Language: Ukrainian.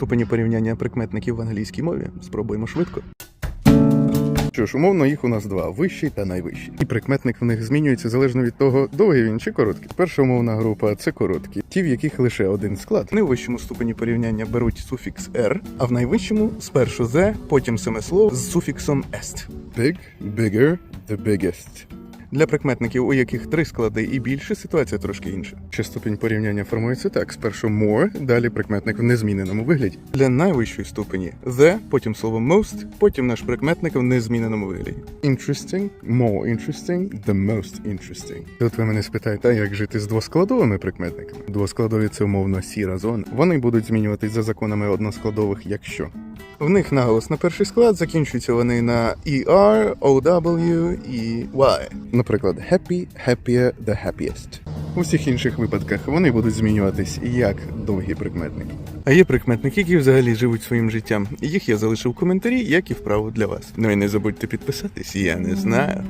ступені порівняння прикметників в англійській мові. Спробуємо швидко. Що ж, умовно, їх у нас два вищий та найвищий. І прикметник в них змінюється залежно від того, довгий він чи короткий. Перша умовна група це короткі, ті, в яких лише один склад. Вони в вищому ступені порівняння беруть суфікс «r», а в найвищому спершу «the», потім семислов з суфіксом «est». Big, bigger, the biggest. Для прикметників, у яких три склади і більше, ситуація трошки інша. Ще ступінь порівняння формується так: спершу more, далі прикметник в незміненому вигляді. Для найвищої ступені the, потім слово most, потім наш прикметник в незміненому вигляді. Interesting, more interesting, the most interesting. Тут ви мене спитаєте, а як жити з двоскладовими прикметниками? Двоскладові це умовно сіра зона. Вони будуть змінюватись за законами односкладових, якщо. В них наголос на перший склад, закінчуються вони на ER, OW і Y. Наприклад, happy, happier, the happiest. У всіх інших випадках вони будуть змінюватись як довгі прикметники. А є прикметники, які взагалі живуть своїм життям. Їх я залишив в коментарі, як і вправо для вас. Ну і не забудьте підписатись, я не знаю.